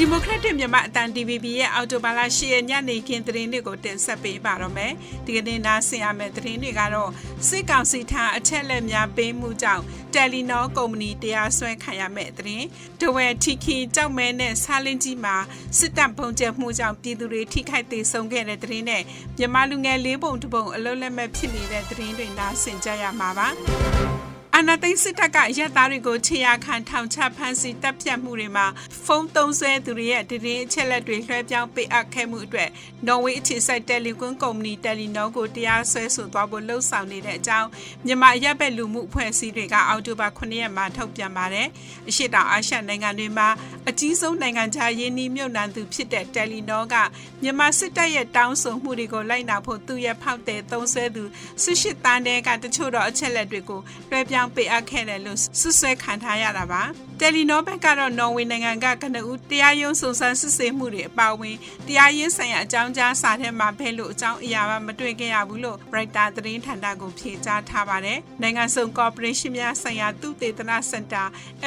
ဒီမိုကရက်တစ်မြန်မာအတန် DVB ရဲ့အော်တိုဘာလ10ရက်ညနေခင်းသတင်းတွေကိုတင်ဆက်ပေးပါတော့မယ်။ဒီကနေ့နားဆင်ရမယ့်သတင်းတွေကတော့စစ်ကောင်စီထံအချက်လက်များပေးမှုကြောင့်တယ်လီနောကုမ္ပဏီတရားစွဲခံရမယ့်သတင်း။တဝဲထီခီကြောက်မဲနဲ့ဆာလင်းကြီးမှာစစ်တပ်ပုံကျမှုကြောင့်ပြည်သူတွေထိခိုက်သေးဆုံးခဲ့တဲ့သတင်းနဲ့မြန်မာလူငယ်လေးပုံတစ်ပုံအလုံးလက်မဲ့ဖြစ်နေတဲ့သတင်းတွေနားဆင်ကြရမှာပါ။ အနာသိန်းစစ်တပ်ကရက်သားတွေကိုခြေရာခံထောင်ချဖမ်းဆီးတပ်ဖြတ်မှုတွေမှာဖုန်းသုံးဆွဲသူတွေရဲ့တည်င်းအချက်လက်တွေလွှဲပြောင်းပေးအပ်ခဲ့မှုအတွက်နော်ဝေအခြေစိုက်တယ်လီကွန်ကုမ္ပဏီတယ်လီနောကိုတရားစွဲဆိုသွားဖို့လှုံ့ဆော်နေတဲ့အကြောင်းမြန်မာရပ်ဘက်လူမှုအဖွဲ့အစည်းတွေကအောက်တိုဘာ9ရက်မှာထုတ်ပြန်ပါတယ်။အရှိတောင်အာရှနိုင်ငံတွေမှာအကြီးဆုံးနိုင်ငံခြားရင်းနှီးမြှုပ်နှံသူဖြစ်တဲ့တယ်လီနောကမြန်မာစစ်တပ်ရဲ့တောင်းဆိုမှုတွေကိုလိုက်နာဖို့သူ့ရဲ့ဖောက်တဲ့သုံးဆွဲသူ18တန်းတဲကတချို့တော့အချက်လက်တွေကိုလွှဲပြောင်းပေးအပ်ခဲ့တယ်လို့ဆွဆွဲခံထားရတာပါတယ်လီနောဘက်ကတော့နော်ဝေနိုင်ငံကကနဦးတရားရုံးစုံစမ်းစစ်ဆေးမှုတွေအပါအဝင်တရားရေးဆိုင်ရာအကြောင်းကြားစာထဲမှာဘဲလို့အကြောင်းအရာမှမတွေ့ခဲ့ရဘူးလို့ Brighter သတင်းဌာနကိုဖြေကြားထားပါတယ်နိုင်ငံစုံ corporation များဆိုင်ရာသုတေသနစင်တာ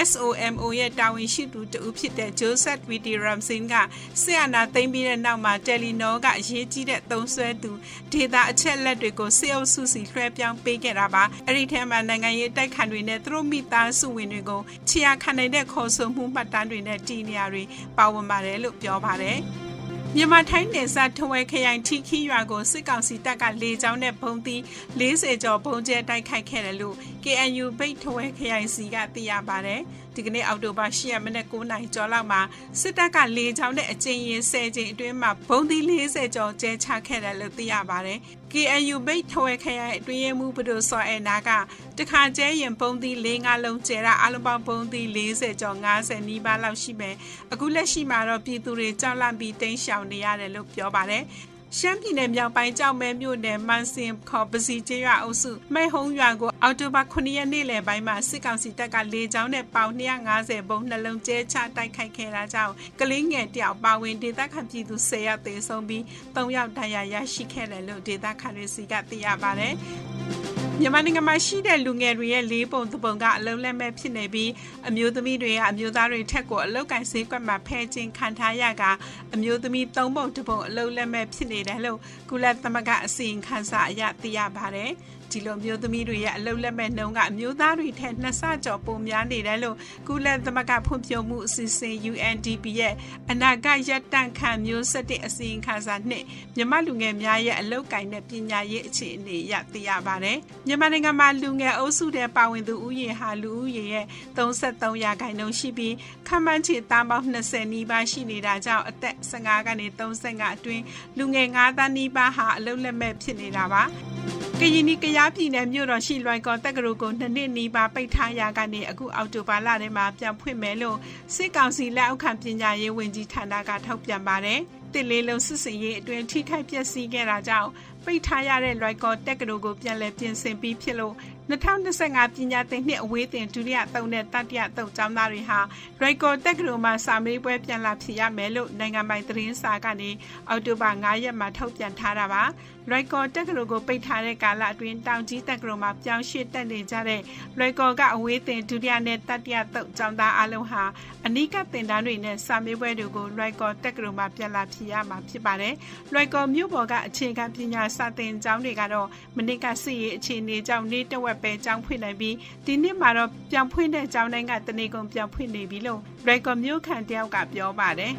SOMO ရဲ့တာဝန်ရှိသူတဦးဖြစ်တဲ့ Joseph Witty Ramsey ကဆီယနာသိမ်းပြီးတဲ့နောက်မှာတယ်လီနောကအရေးကြီးတဲ့သုံးဆွဲသူဒေတာအချက်လက်တွေကိုစေအုပ်စုစီလွှဲပြောင်းပေးခဲ့တာပါအဲ့ဒီထဲမှာနိုင်ငံရေးတိုက်ခံတွေနဲ့သူတို့မိသားစုဝင်တွေကိုခြေရခံနေတဲ့ခေါ်ဆိုမှုမှတ်တမ်းတွေနဲ့တည်နေရတွေပါဝင်ပါတယ်လို့ပြောပါတယ်မြန်မာထိုင်းနယ်စပ်ထဝဲခရိုင်ထီခီရွာကိုစစ်ကောင်စီတပ်ကလေကြောင်းနဲ့ဘုံသီး40ကျော်ဘုံကျဲတိုက်ခိုက်ခဲ့တယ်လို့ KNU ဘိတ်ထဝဲခရိုင်စီကသိရပါတယ်။ဒီကနေ့အောက်တိုဘာ10ရက်မနေ့9နိုင်ကျော်လောက်မှာစစ်တပ်ကလေကြောင်းနဲ့အကြိမ်ရင်10ကြိမ်အတွင်းမှာဘုံသီး40ကျော်ကျဲချခဲ့တယ်လို့သိရပါတယ်။ KNU ဘိတ်ထဝဲခရိုင်အတွင်းမှုဘဒိုစောအဲနာကတခါကျဲရင်ဘုံသီး၄၅လုံးကျဲတာအလုံးပေါင်းဘုံသီး40ကျော်50နီးပါးလောက်ရှိမယ်။အခုလက်ရှိမှာတော့ပြည်သူတွေကြောက်လန့်ပြီးတိမ်းရှောင်နေရတယ်လို့ပြောပါတယ်။ ရှမ်းပြည်နယ်မြောက်ပိုင်းကြောက်မဲမြို့နယ်မန်စင်ခေါ်ပစီကျေးရွာအုပ်စုမဲဟုံးရွာကိုအော်တိုဘာ9ရက်နေ့လယ်ပိုင်းမှာစစ်ကောင်စီတပ်ကလေကြောင်းနဲ့ပေါင်250ဘုံနှလုံးကျဲချတိုက်ခိုက်ခဲ့တာကြောင့်ကလေးငယ်တယောက်ပါဝင်ဒေသခံပြည်သူ10ယောက်သေဆုံးပြီး3ယောက်ဒဏ်ရာရရှိခဲ့တယ်လို့ဒေသခံတွေစီကသိရပါတယ်။ မြန်မာနိုင်ငံမှာရှိတဲ့လူငယ်တွေရဲ့လေးပုံသပုံကအလုံးလက်မဲ့ဖြစ်နေပြီးအမျိုးသမီးတွေကအမျိုးသားတွေထက်ကိုအလုတ်ကန်စေးကွက်မှာဖဲခြင်းခံထားရကအမျိုးသမီးသုံးပုံတစ်ပုံအလုံးလက်မဲ့ဖြစ်နေတယ်လို့ကုလသမဂ္ဂအစီရင်ခံစာအရသိရပါတယ်။ ဒီလိုမျိုးသမီးတွေရဲ့အလုတ်လက်မဲ့နှုံကအမျိုးသားတွေထက်နှစ်ဆကျော်ပိုများနေတယ်လို့ကုလသမဂ္ဂဖွံ့ဖြိုးမှုအစီအစဉ် UNDP ရဲ့အနာဂတ်ရပ်တန့်ခံမျိုးဆက်တဲ့အစီရင်ခံစာနှစ်မြန်မာလူငယ်များရဲ့အလုတ်ကင်တဲ့ပညာရေးအခြေအနေရသိရပါတယ်။မြန်မာနိုင်ငံမှာလူငယ်အုပ်စုတဲ့ပါဝင်သူဥယျာဉ်ဟာလူဦးရေရဲ့33ရာခိုင်နှုန်းရှိပြီးခန့်မှန်းခြေသားပေါင်း20နီးပါးရှိနေတာကြောင့်အသက်15ကနေ35အတွင်းလူငယ်9သန်းနီးပါးဟာအလုတ်လက်မဲ့ဖြစ်နေတာပါ။ ကရင်နီကရားပြည်နယ်မြို့တော်ရှိလွိုင်ကော်တက္ကသိုလ်ကိုနှစ်နှစ်နီးပါးပိတ်ထားရာကနေအခုအောက်တိုဘာလထဲမှာပြန်ဖွင့်မယ်လို့စစ်ကောင်စီလက်အောက်ခံပညာရေးဝန်ကြီးဌာနကထောက်ပြန်ပါတယ်။တစ်လေးလုံးစစ်စင်ရေးအတွင်းထိခိုက်ပျက်စီးခဲ့တာကြောင့်ပိတ်ထားရတဲ့လွိုင်ကော်တက္ကသိုလ်ကိုပြန်လည်ပြင်ဆင်ပြီးဖြစ်လို့2025ပညာသင်နှစ်အဝေးသင်ဒုတိယသုံးနဲ့တတိယသုံးကျောင်းသားတွေဟာရိုက်ကော်တက္ကသိုလ်မှာစာမေးပွဲပြန်လာဖြစ်ရမယ်လို့နိုင်ငံပိုင်သတင်းစာကနေအောက်တိုဘာ9ရက်မှာထုတ်ပြန်ထားတာပါ ရိုက်ကော်တက္ကသိုလ်ကိုပိတ်ထားတဲ့ကာလအတွင်းတောင်ကြီးတက္ကသိုလ်မှာပြောင်းရွှေ့တက်နေကြတဲ့ရိုက်ကော်ကအဝေးသင်ဒုတိယနဲ့တတိယသုံးကျောင်းသားအလုံးဟာအနိကသင်တန်းတွေနဲ့စာမေးပွဲတွေကိုရိုက်ကော်တက္ကသိုလ်မှာပြန်လာဖြစ်ရမှာဖြစ်ပါတယ်ရိုက်ကော်မြို့ပေါ်ကအခြေခံပညာစာသင်ကျောင်းတွေကတော့မနစ်ကစစ်ရေးအခြေအနေကြောင့်နေတဝက်ပဲကျောင်းဖွင့်နိုင်ပြီးဒီနှစ်မှာတော့ပြောင်းဖွင့်တဲ့ကျောင်းတိုင်းကတနေကုန်ပြောင်းဖွင့်နေပြီလို့ရိုက်ကော်မြို့ခံတယောက်ကပြောပါတယ်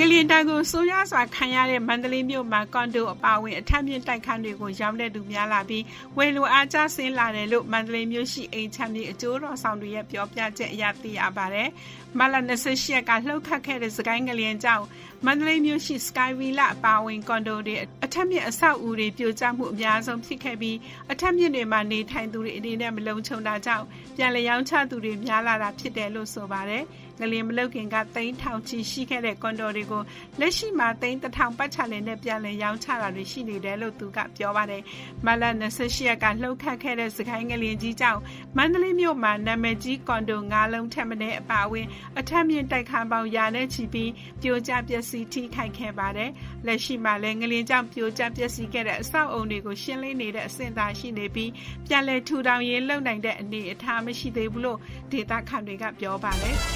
ငလျင်တန်ကိုစိုးရစွာခံရတဲ့မန္တလေးမြို့မှာကွန်ဒိုအပါအဝင်အထက်မြင့်တိုက်ခန်းတွေကိုရောင်းတဲ့သူများလာပြီးဝယ်လိုအားကျဆင်းလာတယ်လို့မန္တလေးမြို့ရှိအိမ်ချမ်းမြေအကျိုးတော်ဆောင်တွေရဲ့ပြောပြချက်အရသိရပါတယ်။မလ28ရက်ကလှုပ်ခတ်ခဲ့တဲ့စကိုင်းငလျင်ကြောင့်မန္တလေးမြို့ရှိ Sky Villa အပါအဝင်ကွန်ဒိုတွေအထက်မြင့်အဆောက်အဦတွေပြိုကျမှုအများဆုံးဖြစ်ခဲ့ပြီးအထက်မြင့်တွေမှာနေထိုင်သူတွေအနေနဲ့မလုံခြုံတာကြောင့်ပြန်လည်ရောင်းချသူတွေများလာတာဖြစ်တယ်လို့ဆိုပါတယ်။ ငလျင်မလုတ်ခင်ကသိန်းထောင်ချီရှိခဲ့တဲ့ကွန်ဒိုတွေကိုလက်ရှိမှာသိန်းတစ်ထောင်ပတ်ချလင်နဲ့ပြန်လည်ရောင်းချတာတွေရှိနေတယ်လို့သူကပြောပါတယ်။မလ28ရက်ကလှုပ်ခတ်ခဲ့တဲ့စကိုင်းငလျင်ကြီးကြောင့်မန္တလေးမြို့မှာနာမည်ကြီးကွန်ဒို၅လုံးထက်မနည်းအပါအဝင်အထက်မြင့်တိုက်ခန်းပေါင်းရာနဲ့ချီပြီးပြိုကျပျက်စီးထိခိုက်ခဲ့ပါတယ်။လက်ရှိမှာလည်းငလျင်ကြောင့်ပြိုကျပျက်စီးခဲ့တဲ့အဆောက်အုံတွေကိုရှင်းလင်းနေတဲ့အဆင့်သာရှိနေပြီးပြန်လည်ထူထောင်ရေးလုပ်နိုင်တဲ့အနေအထားမရှိသေးဘူးလို့ဒေသခံတွေကပြောပါတယ်။